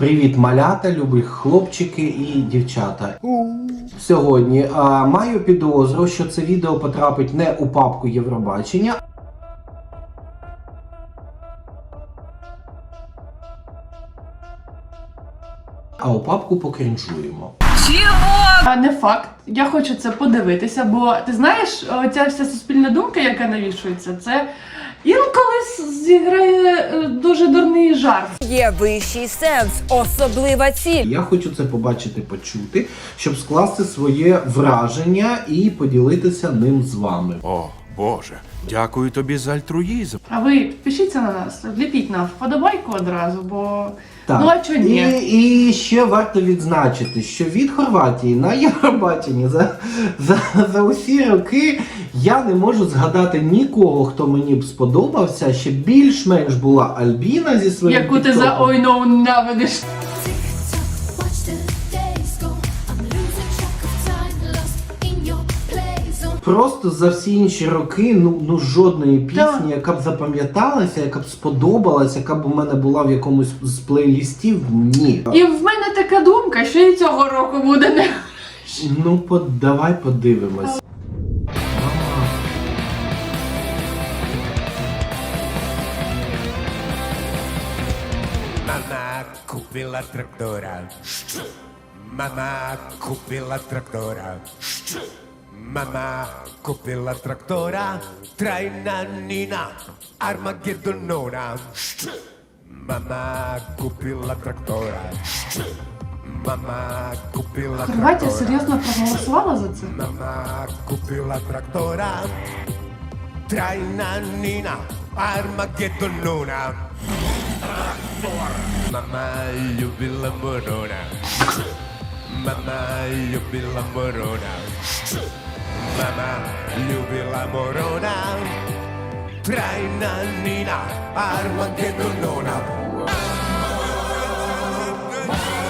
Привіт, малята, любі хлопчики і дівчата. Сьогодні а, маю підозру, що це відео потрапить не у папку Євробачення. А у папку покрінжуємо. А не факт. Я хочу це подивитися, бо ти знаєш, ця вся суспільна думка, яка навішується, це інколи зіграє е, дуже дурний жарт. Є вищий сенс, особлива ціль. Я хочу це побачити, почути, щоб скласти своє враження і поділитися ним з вами. О, Боже, дякую тобі за альтруїзм. А ви підпишіться на нас, вліпіть нам вподобайку одразу, бо ну а чого ні? І, і ще варто відзначити, що від Хорватії на Євробаченні за, за, за усі роки я не можу згадати нікого, хто мені б сподобався. Ще більш-менш була Альбіна зі своїм Яку ти за тіктоком. ой ну ненавидиш. Просто за всі інші роки ну, ну жодної пісні, Так. яка б запам'яталася, яка б сподобалася, яка б у мене була в якомусь з плейлістів, ні. І в мене така думка, що і цього року буде не. Ну, по, давай подивимось. Мама купила трактора. Мама купила трактора. Мама купила трактора. Трайна Ніна Армагеддонона. Мама купила трактора. Мама купила Хорватія трактора. серйозно проголосувала за це? Мама купила трактора. Трайна Ніна Армагеддонона. Мама любила Морона. Мама любила Mama ljubi morona Trajna nina Armageddon ona Mama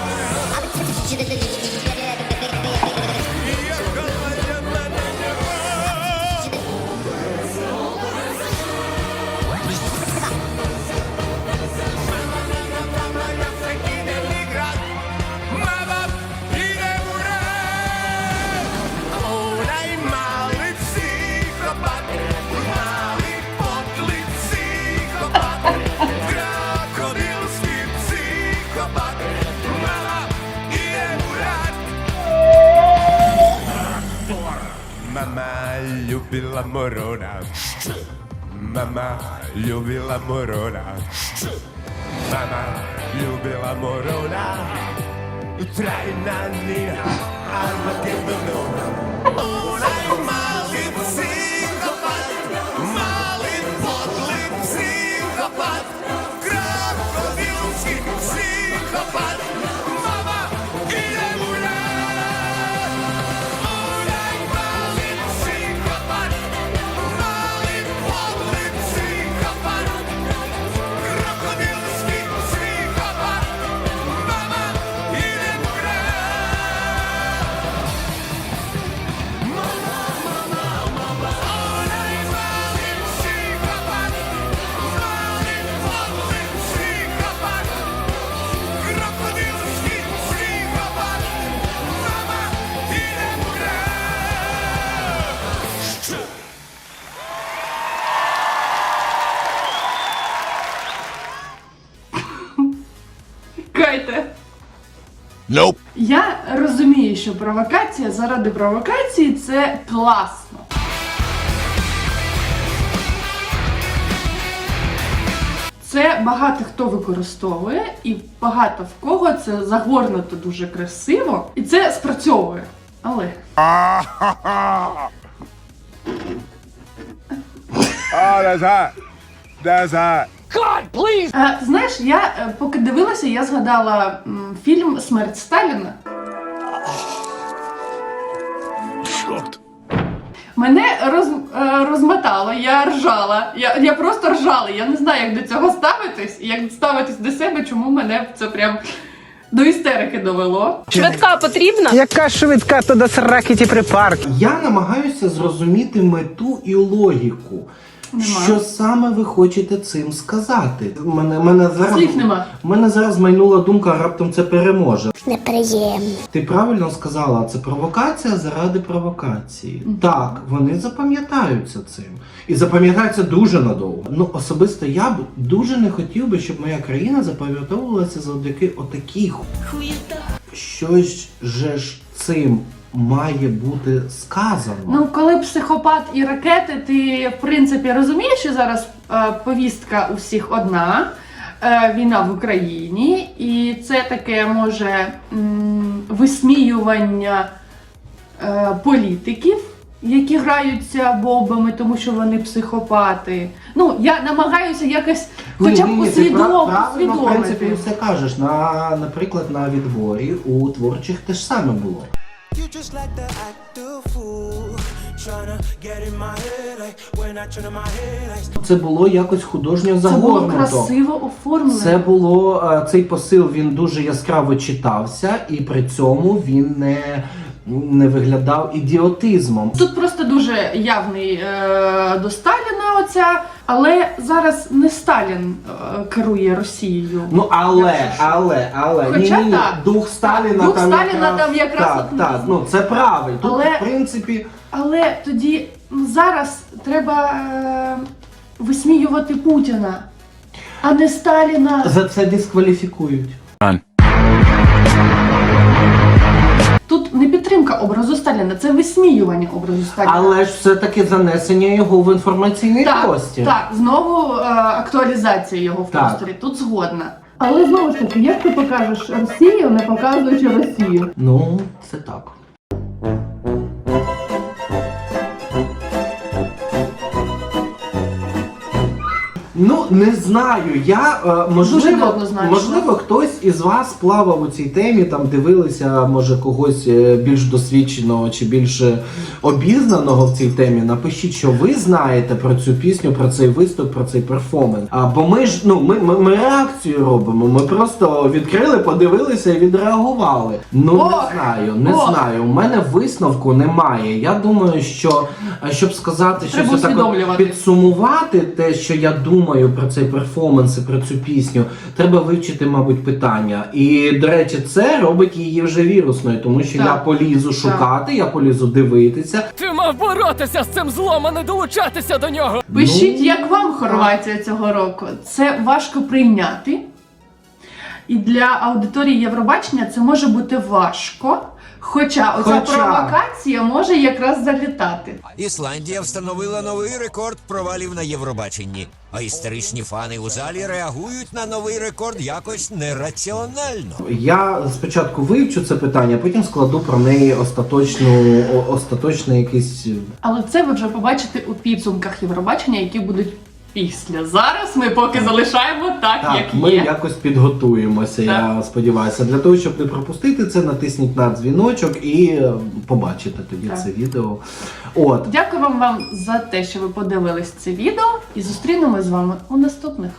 любила Морона. Мама любила Морона. Мама любила Морона. Трайна Ніна Армагеддонона. Онай малий психопат, Nope. Я розумію, що провокація заради провокації це класно. Це багато хто використовує, і багато в кого це загорнуто дуже красиво, і це спрацьовує. Але Oh, that's hot. That's hot. Е, знаєш, я е, поки дивилася, я згадала м, фільм Смерть Сталіна. Чорт. Мене роз, е, розмотало, я ржала. Я, я просто ржала. Я не знаю, як до цього ставитись, і як ставитись до себе, чому мене це прям до істерики довело. Швидка потрібна? Яка швидка то до сраки ті припарки. Я намагаюся зрозуміти мету і логіку. Нема. Що саме ви хочете цим сказати? Мене, мене зараз, Слів нема. мене зараз майнула думка, раптом це переможе. Неприємно. Ти правильно сказала, це провокація заради провокації. Так, вони запам'ятаються цим. І запам'ятаються дуже надовго. Ну, особисто я б дуже не хотів би, щоб моя країна запам'ятовувалася завдяки отакій ху- Щось же ж цим має бути сказано. Ну, коли психопат і ракети, ти в принципі розумієш, що зараз е, повістка у всіх одна. е, Війна в Україні, і це таке може м, висміювання е, політиків, які граються бобами, тому що вони психопати. Ну, я намагаюся якось хоча б усвідом, правильно, в принципі, все кажеш. На, наприклад, на відборі у творчих теж саме було. You just like to act the fool. Tryna get in my head like when I turn in my head like Це було якось художньо Це було загорнуто. красиво оформлено. Це було е, цей посил. Він дуже яскраво читався, і при цьому він не, не виглядав ідіотизмом. Тут просто дуже явний е, до Сталіна оця, але зараз не Сталін е, керує Росією. Ну але, але, але Хоча ні, ні, ні. так. дух Сталіна Дух там Сталіна якраз, там якраз так, от- так, ну це правильно. Тут Але- в принципі Але тоді м, зараз треба е, висміювати Путіна, а не Сталіна. за це дискваліфікують. Тут образу Сталіна, це висміювання образу Сталіна. Але ж все таки занесення його в інформаційний так, простір. так, знову е, актуалізація його в Так. просторі. Тут згодна. Але знову ж таки, як ти покажеш Росію, не показуючи Росію? Ну, це так. Ну, не знаю. Я е, можливо, можливо, хтось із вас плавав у цій темі, там дивилися, може, когось е, більш досвідченого чи більш е, обізнаного в цій темі. Напишіть, що ви знаєте про цю пісню, про цей виступ, про цей перформанс. А бо ми ж ну ми, ми, ми реакцію робимо. Ми просто відкрили, подивилися і відреагували. Ну Ох, не знаю, не ох. знаю. У мене висновку немає. Я думаю, що щоб сказати Треба щось отаке підсумувати те, що я думаю про цей перформанс і про цю пісню, треба вивчити, мабуть, питання. І до речі, це робить її вже вірусною, тому що Так. я полізу шукати, я полізу дивитися. Ти мав боротися з цим злом, а не долучатися до нього. Пишіть, Ну, як вам Хорватія цього року. Це важко прийняти. І для аудиторії Євробачення це може бути важко. Хоча оця Хоча. провокація може якраз залітати. Ісландія встановила новий рекорд провалів на Євробаченні. А історичні фани у залі реагують на новий рекорд якось нераціонально. Я спочатку вивчу це питання, потім складу про неї остаточну, о- остаточний якийсь. Але це ви вже побачите у підсумках Євробачення, які будуть після. Зараз ми поки залишаємо так, Так, як ми є. якось підготуємося, я сподіваюся. Для того, щоб не пропустити це, натисніть на дзвіночок і е, побачите тоді Так. це відео. От. Дякую вам за те, що ви подивились це відео, і зустрінемось з вами у наступних.